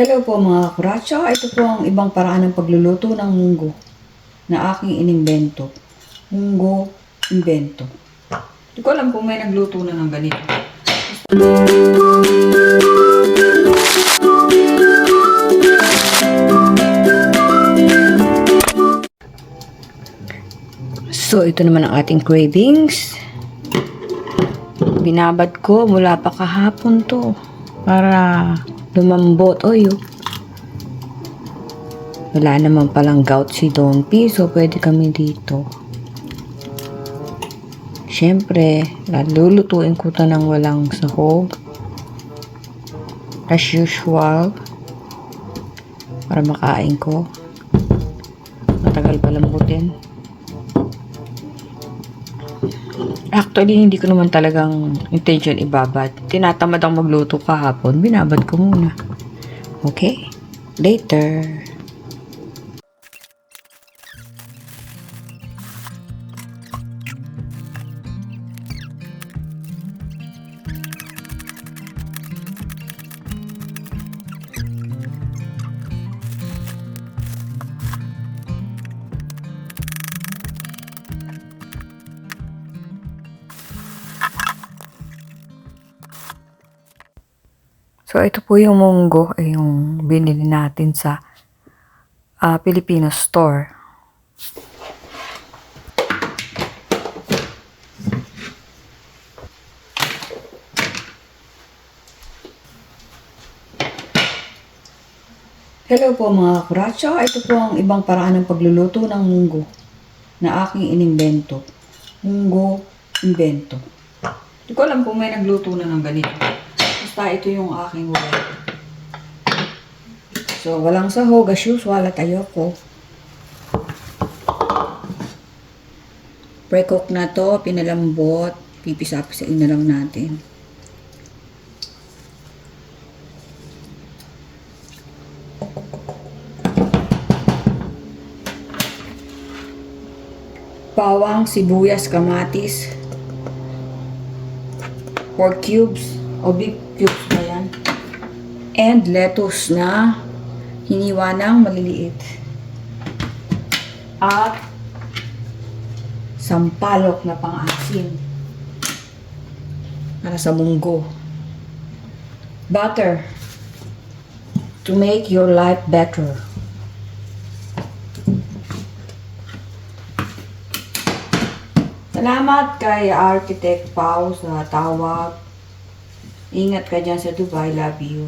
Hello po mga kuratsa. Ito po ang ibang paraan ng pagluluto ng munggo na aking inimbento. Munggo invento. Hindi ko alam kung may nagluto na ng ganito. So, ito naman ang ating cravings. Binabad ko mula pa kahapon to para lumambot. Oy, oh. Wala naman palang gout si Don P, so pwede kami dito. Siyempre, lulutuin ko to ng walang sahog. As usual. Para makain ko. Matagal pa lambutin. Actually, hindi ko naman talagang intention ibabad. Tinatamad ang magluto kahapon. Binabad ko muna. Okay? Later. Ito po yung munggo, ay yung binili natin sa ah, Filipino store. Hello po mga kuratsa. Ito po ang ibang paraan ng pagluluto ng munggo na aking inimbento. Munggo invento. Hindi ko alam kung may nagluto na ng ganito. Basta ito yung aking way. So, walang sahog as usual at ayoko. Pre-cook na to, pinalambot, pipisa-pisain na lang natin. Bawang, sibuyas, kamatis, pork cubes o beef cubes ba yan? And lettuce na hiniwa ng maliliit. At sampalok na pang-asin para sa munggo. Butter to make your life better. Salamat kay Architect Pau sa tawag. Ingat ka dyan sa Dubai. Love you.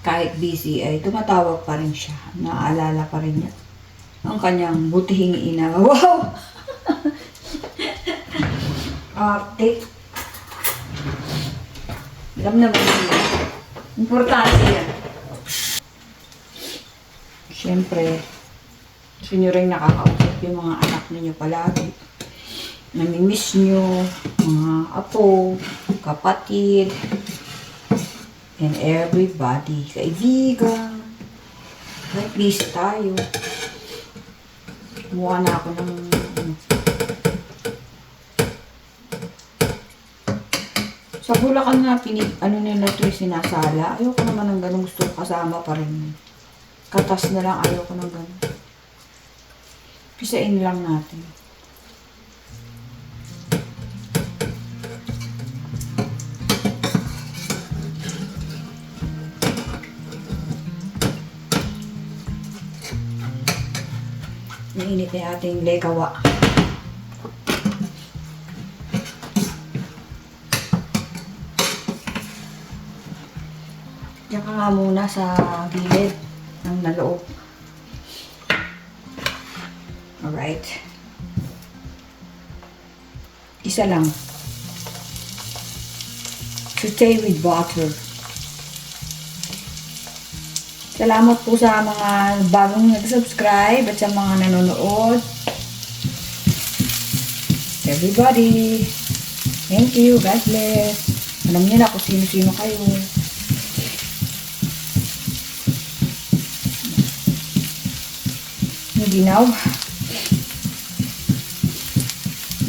Kahit busy ay tumatawag pa rin siya. Naaalala pa rin niya. Ang kanyang butihing ina. Wow! Arte. Alam naman niya. Importante yan. Siyempre, gusto nyo rin nakakausap yung mga anak ninyo palagi. Namimiss nyo, mga apo, kapatid, and everybody, kaibigan. At least tayo. Kumuha na ako ng ano. Sa Bulacan nga, pinip, ano nila ito sinasala. Ayoko naman ng ganun. Gusto ko kasama pa rin. Katas na lang. Ayoko ng ganun. Pisain lang natin. Mainit na ating legawa. Diyan ka nga muna sa gilid ng naloob. Alright. Isa lang. Saute with butter. Salamat po sa mga bagong nag-subscribe at sa mga nanonood. Everybody, thank you. God bless. Alam niyo na kung sino-sino kayo. Ginaw.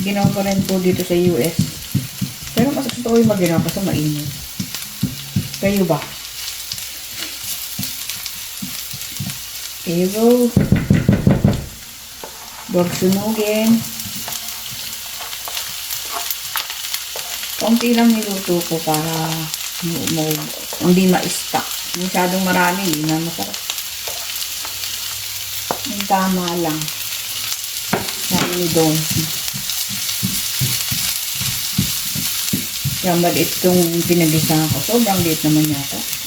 Ginaw ko rin po dito sa US. Pero mas gusto ko yung maginaw kasi mainit. Kayo ba? Pero, huwag sunugin. Konti lang niluto ko para hindi ma-stack. Masyadong marami, hindi na masarap. Yung tama lang. Sabi ni Don. Kaya maliit itong pinagisahan ko. Sobrang liit naman yata.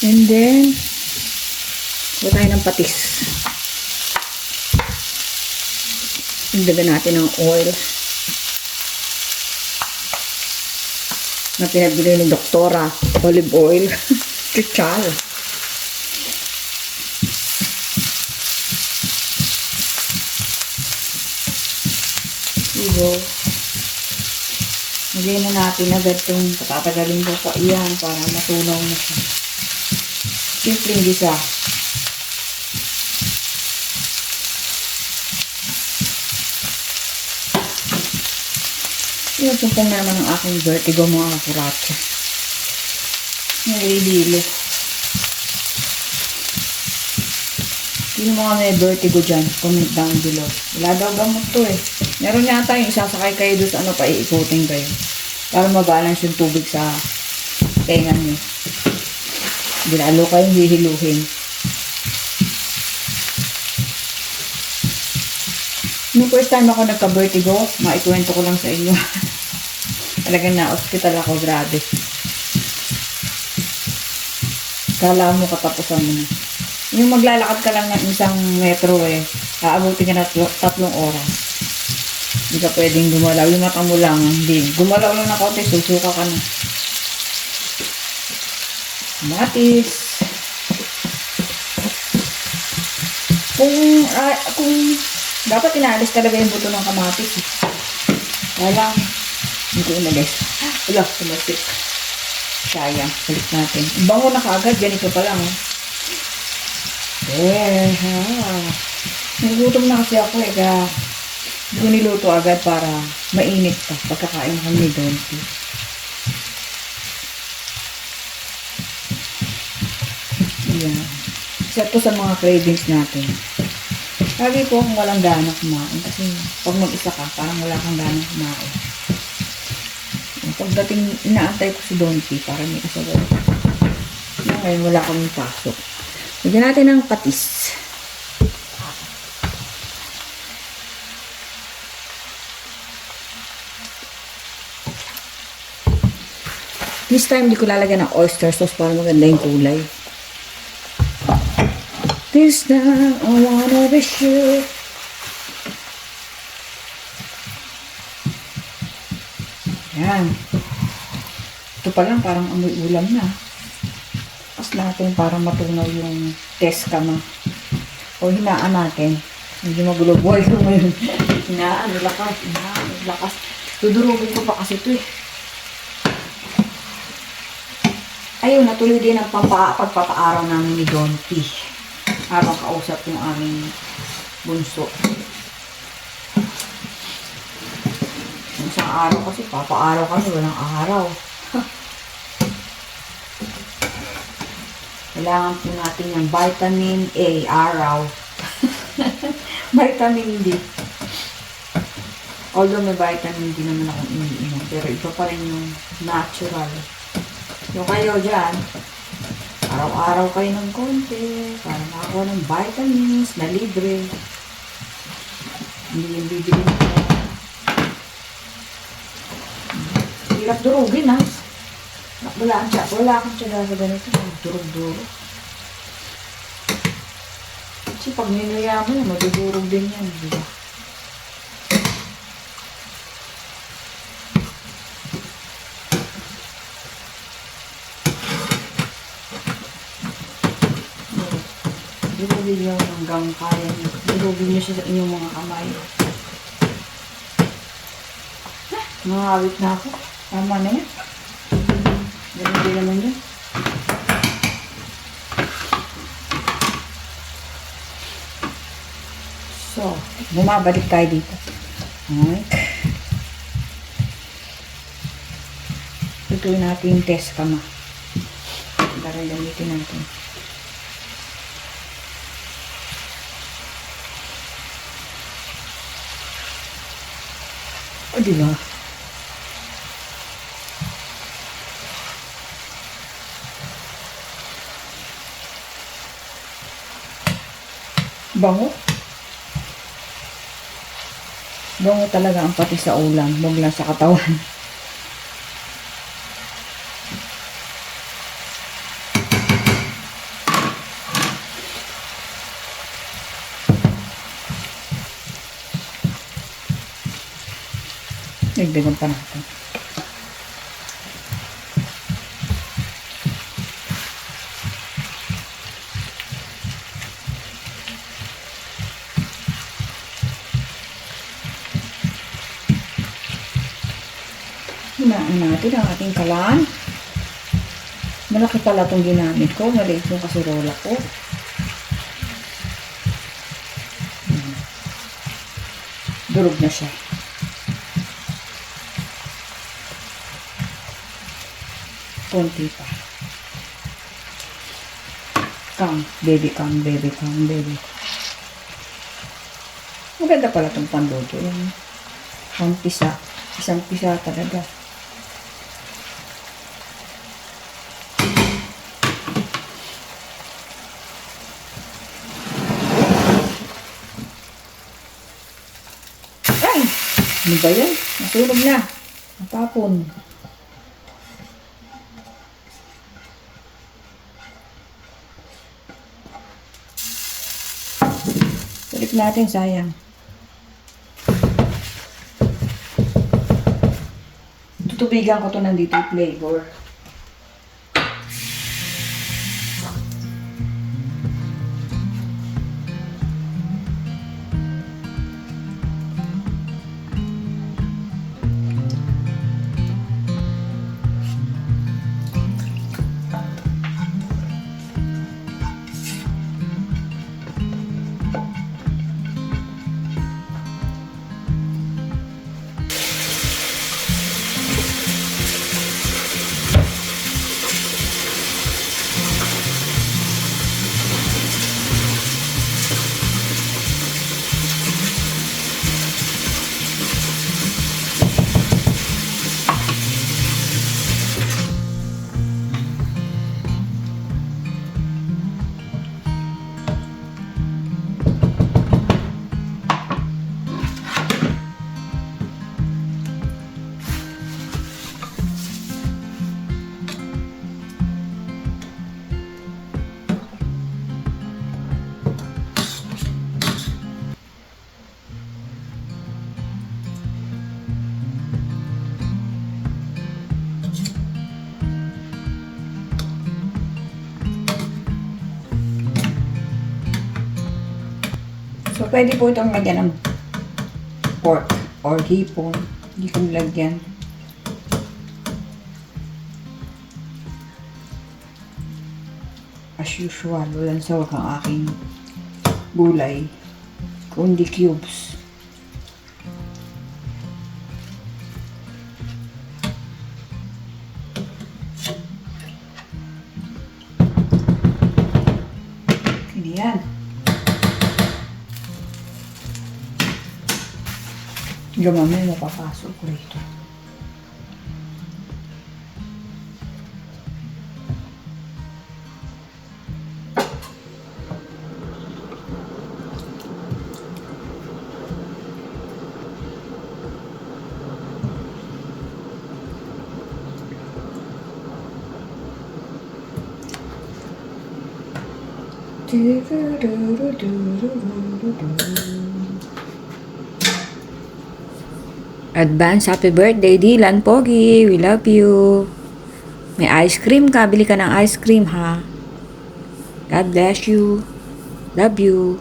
And then, huwag tayo ng patis. Indagan natin ng oil. Na pinagbili ng doktora. Olive oil. Chichal. Igo. Lagyan na natin agad itong patatagalin ko pa iyan para matunaw na siya. Simpleng gisa. Na naman ang aking vertigo mga kakuratsa. Nalililo. Sino mga may vertigo dyan? Comment down below. Wala daw gamot to eh. Meron yata yung isasakay kayo doon sa ano pa iikutin kayo. Para mabalance yung tubig sa tenga niyo. Hindi lalo kayong hihiluhin. Nung first time ako nagka-vertigo, maikwento ko lang sa inyo. Talagang na-hospital ako, grabe. Kala mo katapusan mo na. Yung maglalakad ka lang ng isang metro eh, aabuti ka na tatlo- tatlong oras. Hindi ka pwedeng gumalaw. Yung mata mo lang, hindi. Gumalaw lang na konti, susuka ka na. Matis. Kung, ah, kung, dapat inaalis talaga yung buto ng kamatis. Eh. Lang, hindi inalis. Wala, tumasik. Sayang, balik natin. Ang Bango na kaagad, ganito pa lang. Oh. Eh, ha. Nagutom na kasi ako eh, kaya hindi ko niluto agad para mainit pa pagkakain kami ni Donty. Ayan. Isa to sa mga cravings natin. Sabi ko kung walang gana kumain kasi pag mag-isa ka, parang wala kang gana kumain. Pagdating, inaantay ko si Donty para may kasabay. Ngayon wala kaming pasok. Lagyan natin ng patis. This time, di ko lalagyan ng oyster sauce para maganda yung kulay. This time, I wanna be sure. Yan. Ito pa lang, parang amoy ulam na. Tapos natin para matunaw yung test kama. O hinaan natin. Medyo magulo buhay ko ngayon. hinaan, lakas, hinaan, lakas. Dudurugin ko pa kasi ito eh. Ayun, natuloy din ang pagpapaaraw namin ni Don. Habang kausap yung aming bunso. Isang araw kasi, papaaraw kami, walang araw. Kailangan po natin ng vitamin A, araw. vitamin D. Although may vitamin D naman akong iniinom, pero iba pa rin yung natural. Yung kayo dyan, araw-araw kayo ng konti para makakuha ng vitamins na libre. Hindi yung bibili mo. Hirap durugin ha. Wala ang tiyak. Wala akong tiyaga sa ganito. Durog-durog. Kasi pag ninuya mo, madudurog din yan. Di Durugin nyo hanggang kaya nyo. Durugin nyo siya sa inyong mga kamay. Nangawit na ako. Tama na yan. Ganun din naman yun. So, bumabalik tayo dito. Okay. Lutuin natin yung test kama. Para gamitin natin. O, di ba? Bango. Bango talaga ang pati sa ulam, lang sa katawan. Nagdagan pa natin. Hinaan natin ang ating kalan. Malaki pala itong ginamit ko. Maliit yung kasirola ko. Hmm. Durog na siya. Konti pa. Come, baby, come, baby, come, baby. Maganda pala itong panluto. Yung pampisa. Isang pisa talaga. Ay! Ano ba yan? Natulog na. Natapon. Balik natin, sayang. Tutubigan ko to nandito yung flavor. Pwede po itong lagyan ng pork or hipon. Hindi ko nilagyan. As usual, walang sawag ang aking gulay. Kundi cubes. Yung mami, mapapasok ko rito. Do do do do do do do do. Advance happy birthday, Dylan Pogi. We love you. May ice cream ka. Bili ka ng ice cream, ha? God bless you. Love you.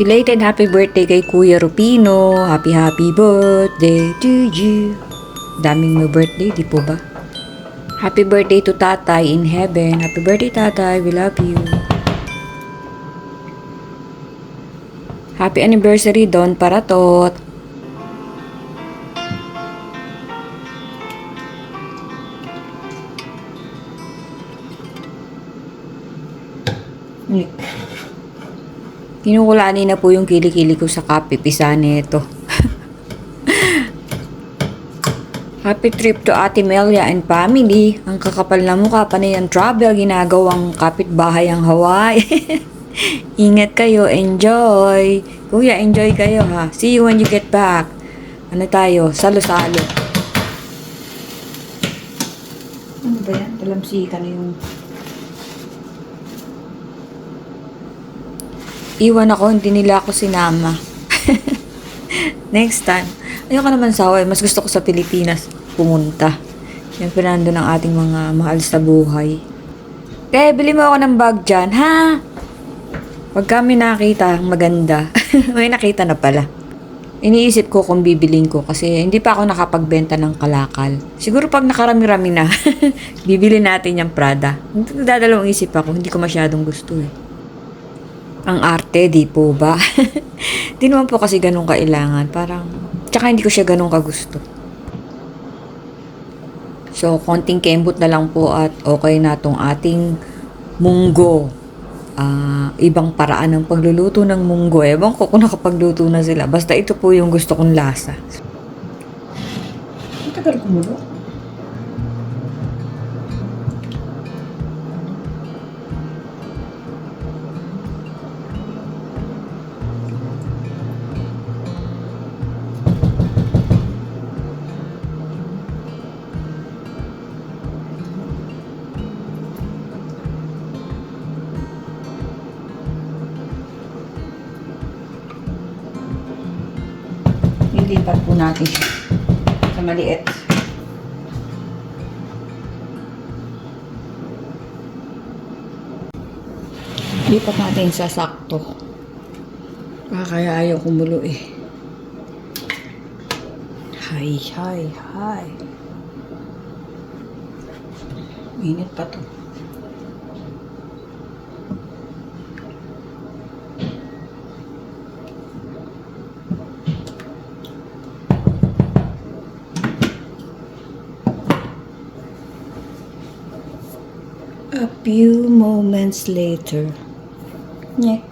Belated happy birthday kay Kuya Rupino. Happy, happy birthday to you. Daming mo birthday, di po ba? Happy birthday to Tatay in heaven. Happy birthday, Tatay. We love you. Happy anniversary, Don Paratot. Ulit. Kinukulani na po yung kilikili ko sa kape. Pisane ito. Happy trip to Ate Melia and family. Ang kakapal na mukha pa na yung travel. Ginagawang kapitbahay ang Hawaii. Ingat kayo. Enjoy. Kuya, enjoy kayo ha. See you when you get back. Ano tayo? Salo-salo. Ano ba yan? Talamsikan na yung... Iwan ako, hindi nila ako sinama. Next time. Ayoko naman sa Hawaii. Mas gusto ko sa Pilipinas pumunta. Yan pinando ng ating mga mahal sa buhay. Kaya bili mo ako ng bag dyan, ha? Pag kami nakita, maganda. May nakita na pala. Iniisip ko kung bibiling ko kasi hindi pa ako nakapagbenta ng kalakal. Siguro pag nakarami-rami na, bibili natin yung Prada. Dadalawang isip ako, hindi ko masyadong gusto eh. Ang arte, di po ba? di naman po kasi ganun kailangan. Parang, tsaka hindi ko siya ganun kagusto. So, konting kembot na lang po at okay na tong ating munggo. Ah, ibang paraan ng pagluluto ng munggo. Ewan ko kung nakapagluto na sila. Basta ito po yung gusto kong lasa. Ang tagal kumulo. Natin siya sa maliit. Lipat natin sa sakto. Ah, kaya ayaw kumulo eh. Hi, hi, hi. Init pa to. A few moments later. Nick.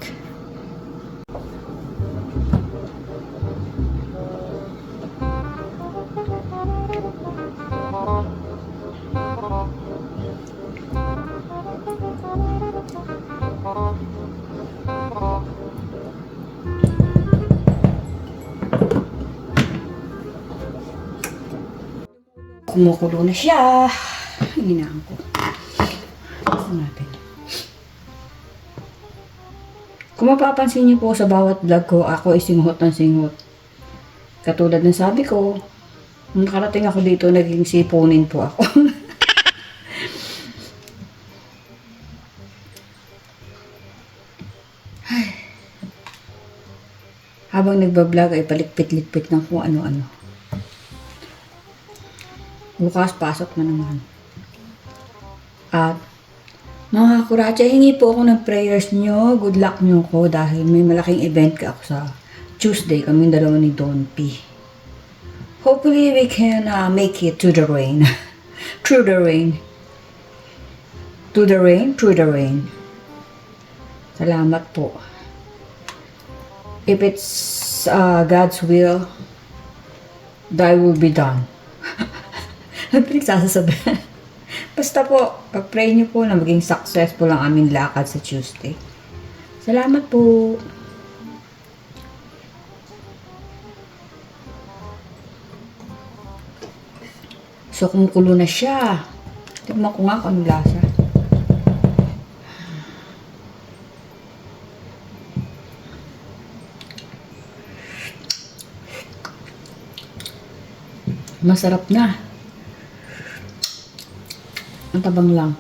Kumukulo na siya. Hinaan ko. Ito natin. Kung mapapansin niyo po sa bawat vlog ko, ako ay singhot ng singhot. Katulad ng sabi ko, nung nakarating ako dito, naging siponin po ako. Habang nagbablog ay palikpit-likpit ng kung ano-ano. Bukas pasok na naman. At mga kuratsa, hingi po ako ng prayers nyo. Good luck nyo ko dahil may malaking event ka ako sa Tuesday. Kaming dalawa ni Don P. Hopefully, we can uh, make it to the rain. through the rain. To the rain, through the rain. Salamat po. If it's uh, God's will, thy will be done. Ano pinagsasasabihan? Basta po, pag-pray niyo po na maging successful ang aming lakad sa Tuesday. Salamat po. So, kumukulo na siya. Tignan ko nga kung anong lasa. Masarap na. Ang tabang lang.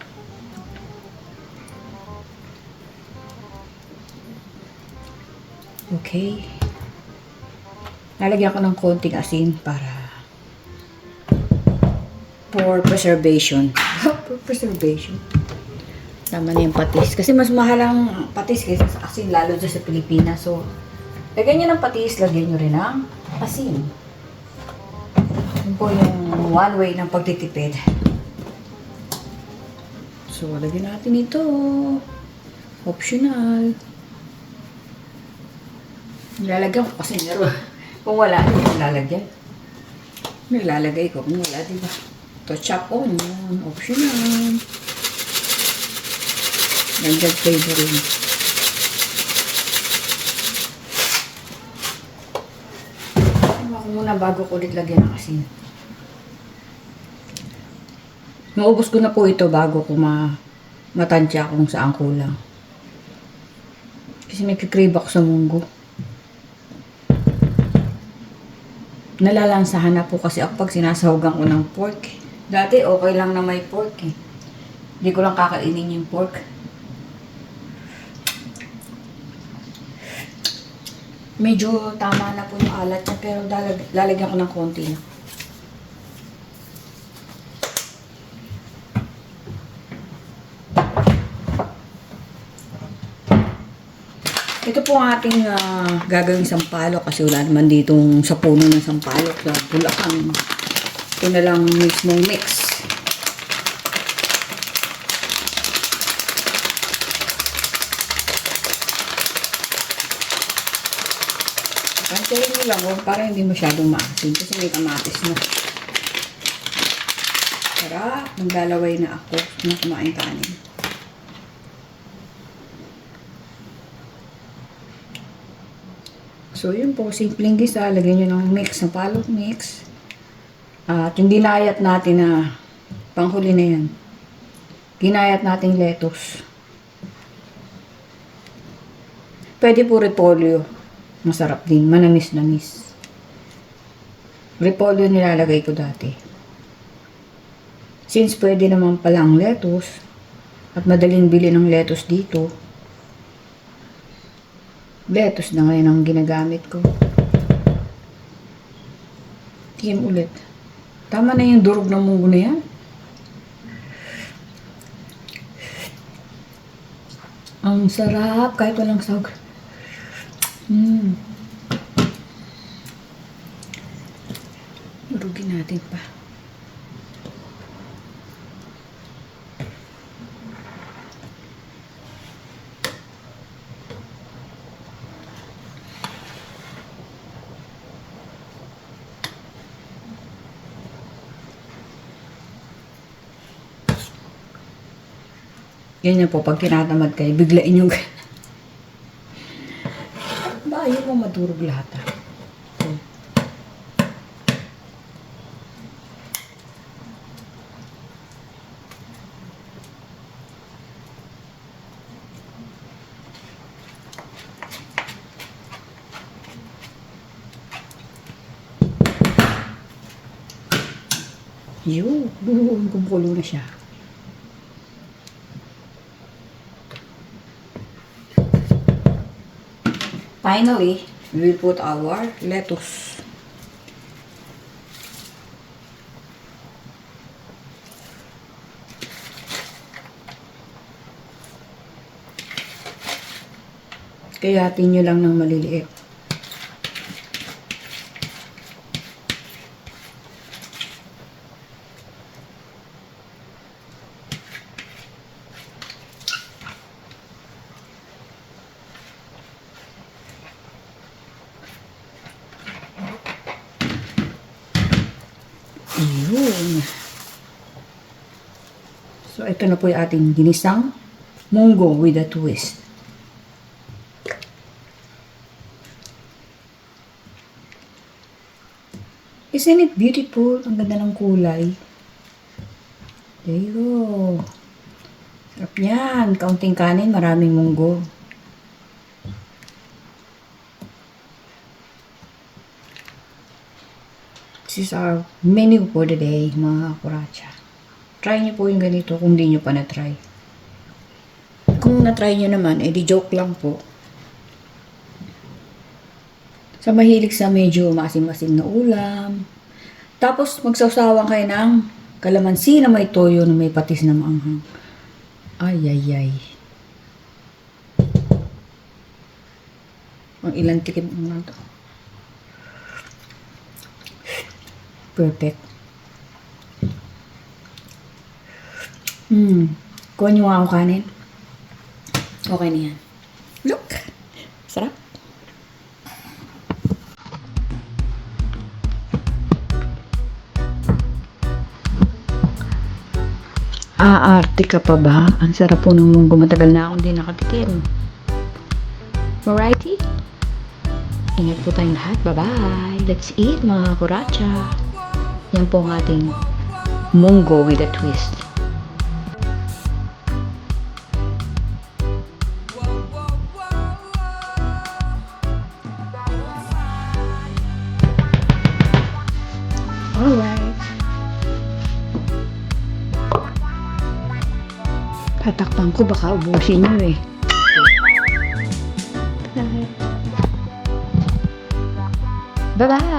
Okay. Lalagyan ko ng konting asin para for preservation. for preservation. Tama na yung patis. Kasi mas mahal ang patis kaysa sa asin, lalo dyan sa Pilipinas. So, lagyan nyo ng patis, lagyan nyo rin ng asin. Yun po yung one way ng pagtitipid. So, lagyan natin ito. Optional. Nilalagyan ko kasi meron. Kung wala, hindi ko lalagyan. Nilalagay ko kung wala, di ba? Ito, chop onion. Optional. Dagdag flavoring. Ano ko muna bago ko ulit lagyan ng asin. Naubos ko na po ito bago ko ma matansya kung saan kulang. Kasi nagkikrave ako sa munggo. Nalalansahan na po kasi ako pag sinasahugan ko ng pork. Dati okay lang na may pork eh. Hindi ko lang kakainin yung pork. Medyo tama na po yung alat niya pero dalag, lalagyan ko ng konti lang. Po ang ating ah, gagawing sampalok kasi wala naman ditong sa puno ng sampalok sa Bulacan. Ito na lang mismong mix. Kantayin mo lang oh, para hindi masyadong maasin kasi may kamatis na. Tara, maglalaway na ako na kumain kanin. So, yun po, simpleng gisa. Lagyan nyo ng mix, ng palok mix. At yung ginayat natin na panghuli na yan. Ginayat natin lettuce. Pwede po repolyo. Masarap din. Manamis-namis. Repolyo nilalagay ko dati. Since pwede naman pala ang lettuce, at madaling bili ng lettuce dito, lettuce na ngayon ang ginagamit ko. Tingin ulit. Tama na yung durog ng munggo na yan. Ang sarap kahit walang sahog. Mm. Durugin natin pa. Ganyan po, pag tinatamad kayo, biglain yung ba, ayaw mo madurog lahat ah. Yun, buhuin kumukulo na siya. Finally, we will put our lettuce. Kayatin nyo lang ng maliliit. Ayun. Ito na po yung ating ginisang munggo with a twist. Isn't it beautiful? Ang ganda ng kulay. There you go. Sarap yan. Kaunting kanin, maraming munggo. This is our menu for the day, mga kuracha. Try nyo po yung ganito kung di nyo pa na-try. Kung na-try nyo naman, eh di joke lang po. Sa mahilig sa medyo masim-masim na ulam. Tapos magsawsawan kayo ng kalamansi na may toyo na may patis na maanghang. Ay, ay, ay. Ang ilang tikim naman to. Perfect. Hmm. Kuha niyo ako kanin. Okay na yan. Look! Sarap. Aarte ka pa ba? Ang sarap po ng munggo. Matagal na akong di nakatikim. Variety? Ingat po tayong lahat. Bye-bye. Let's eat mga kuracha. Yan po ang ating munggo with a twist. Tatakpan ko baka ubusin nyo eh. Bye-bye.